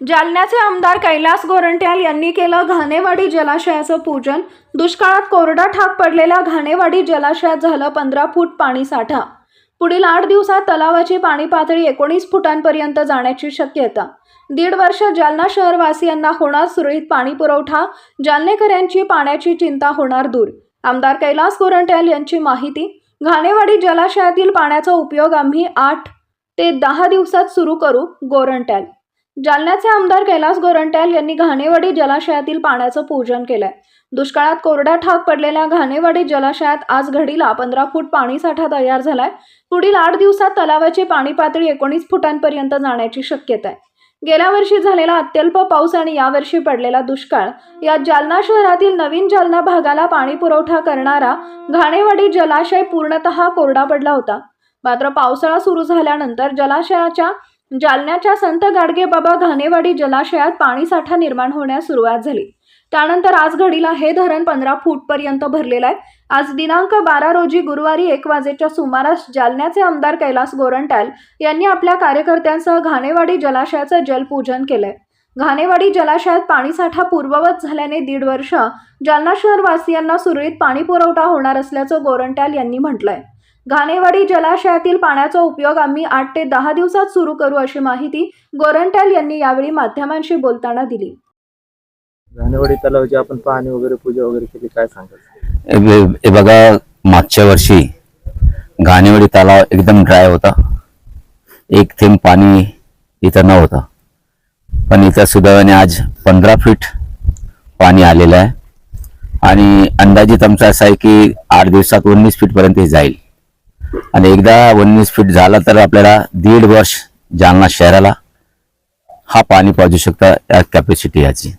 जालन्याचे आमदार कैलास गोरंट्याल यांनी केलं घाणेवाडी जलाशयाचं पूजन. दुष्काळात कोरडा ठाक पडलेल्या घाणेवाडी जलाशयात झालं पंधरा फूट पाणी साठा. पुढील आठ दिवसात तलावाची पाणी पातळी एकोणीस फुटांपर्यंत जाण्याची शक्यता. दीड वर्ष जालना शहरवासियांना होणार सुरळीत पाणी पुरवठा जालनेकरांची पाण्याची चिंता होणार दूर. आमदार कैलास गोरंट्याल यांची माहिती घाणेवाडी जलाशयातील पाण्याचा उपयोग आम्ही आठ ते दहा दिवसात सुरू करू गोरंट्याल जालन्याचे आमदार कैलास गोरंट्याल यांनी घाणेवाडी जलाशयातील पाण्याचं पूजन केलंय. दुष्काळात कोरड्या ठाक पडलेल्या घाणेवाडी जलाशयात आज घडीला पंधरा फूट पाणीसाठा तयार झालाय. पुढील आठ दिवसात तलावाची पाणी पातळी एकोणीस फुटांपर्यंत जाण्याची शक्यता आहे. गेल्या वर्षी झालेला अत्यल्प पाऊस आणि यावर्षी पडलेला दुष्काळ यात जालना शहरातील नवीन जालना भागाला पाणी पुरवठा करणारा घाणेवाडी जलाशय पूर्णतः कोरडा पडला होता. मात्र पावसाळा सुरू झाल्यानंतर जलाशयाच्या जालन्याच्या संत गाडगेबाबा घाणेवाडी जलाशयात पाणीसाठा निर्माण होण्यास सुरुवात झाली. त्यानंतर आज घडीला हे धरण पंधरा फूटपर्यंत भरलेलं आहे. आज दिनांक बारा रोजी गुरुवारी एक वाजेच्या सुमारास जालन्याचे आमदार कैलास गोरंट्याल यांनी आपल्या कार्यकर्त्यांसह घाणेवाडी जलाशयाचं जलपूजन केलंय. घाणेवाडी जलाशयात पाणीसाठा पूर्ववत झाल्याने दीड वर्ष जालना शहरवासियांना सुरळीत पाणी पुरवठा होणार असल्याचं गोरंट्याल यांनी म्हटलंय. घाणेवाडी जलाशयातील पाण्याचा उपयोग आम्ही आठ ते दहा दिवसात सुरू करू अशी माहिती गोरंट्याल यांनी यावेळी माध्यमांशी बोलताना दिली. घाणेवाडी तलावाची आपण पाहणी वगैरे पूजा वगैरे केली काय सांगाल? हे बघा मागच्या वर्षी घाणेवाडी तलाव एकदम ड्राय होता. एक थेंब पाणी इथं नव्हतं. पण इथं सुदैवाने आज पंधरा फीट पाणी आलेलं आहे. आणि अंदाजित आमचा असा आहे की आठ दिवसात उन्नीस फीट पर्यंत हे जाईल. आणि एकदा उन्नीस फीट झाला तर आपल्याला दीड वर्ष जालना शहराला हा पाणी पाजू शकता या कॅपॅसिटी याची.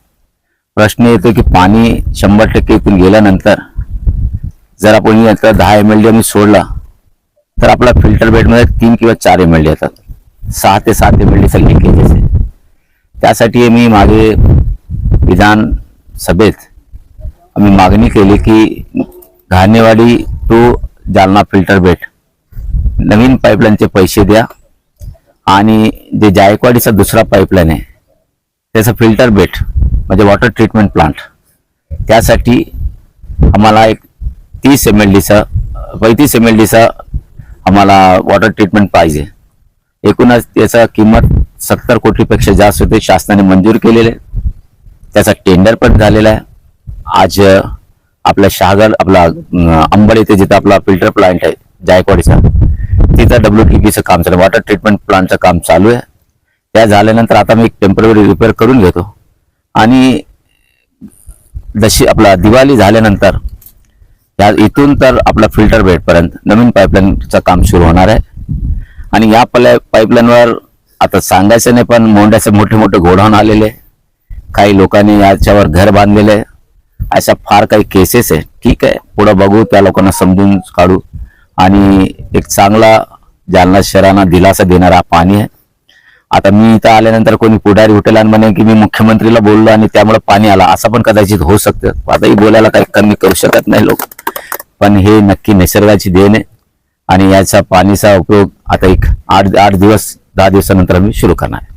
प्रश्न येतो की पाणी शंभर टक्के इथून गेल्यानंतर जर आपण याचा दहा एम एल डी आम्ही सोडला तर आपला फिल्टर बेडमध्ये तीन किंवा चार एम एल डी येतात. सहा ते सात एम एल डीचा लिकेजेस आहे त्यासाठी मी मागे विधान सभेत आम्ही मागणी केली की Ghanewadi to Jalna filter bed नवीन पाईपलाईनचे पैसे द्या. आणि जे जायकवाडीचा दुसरा पाईपलाईन आहे त्याचं फिल्टर बेट म्हणजे वॉटर ट्रीटमेंट प्लांट त्यासाठी आम्हाला एक तीस एम एल डीचा पैतीस एम एल डीचा आम्हाला वॉटर ट्रीटमेंट पाहिजे. एकूणच त्याचा किंमत सत्तर कोटीपेक्षा जास्त होते शासनाने मंजूर केलेले. त्याचा टेंडर पण झालेला आहे. आज आपल्या शहागड आपला अंबड येथे जिथं आपला फिल्टर प्लांट आहे जायकवाडीचा तिथं डब्ल्यू टी पीचं काम चालू वॉटर ट्रीटमेंट प्लांटचं काम चालू आहे. त्या झाल्यानंतर आता मी टेंपररी रिपेअर करून घेतो. आणि जशी आपला दिवाळी झाल्यानंतर या इथून तर आपला फिल्टर बेडपर्यंत नवीन पाईपलाईनचं काम सुरू होणार आहे. आणि या पाईपलाईनवर आता सांगायचं नाही पण मोंड्याचे मोठे मोठे गोडाऊन आलेले काही लोकांनी याच्यावर घर बांधलेले अशा फार काही केसेस आहे. ठीक आहे. पुढं बघू त्या लोकांना समजून काढू. आणि एक चांगला जालना शहरांना दिलासा देणारा पाणी आहे. आता मी इथं आल्यानंतर कोणी पुढारी उठेल आणि म्हणे की मी मुख्यमंत्रीला बोललो आणि त्यामुळे पाणी आला. असं पण कदाचित होऊ शकतं. आताही बोलायला काही कमी करू शकत नाही लोक. पण हे नक्की निसर्गाची देण आहे. आणि याचा पाणीचा उपयोग आता एक आठ आठ दिवस दहा दिवसानंतर आम्ही सुरू करणार आहे.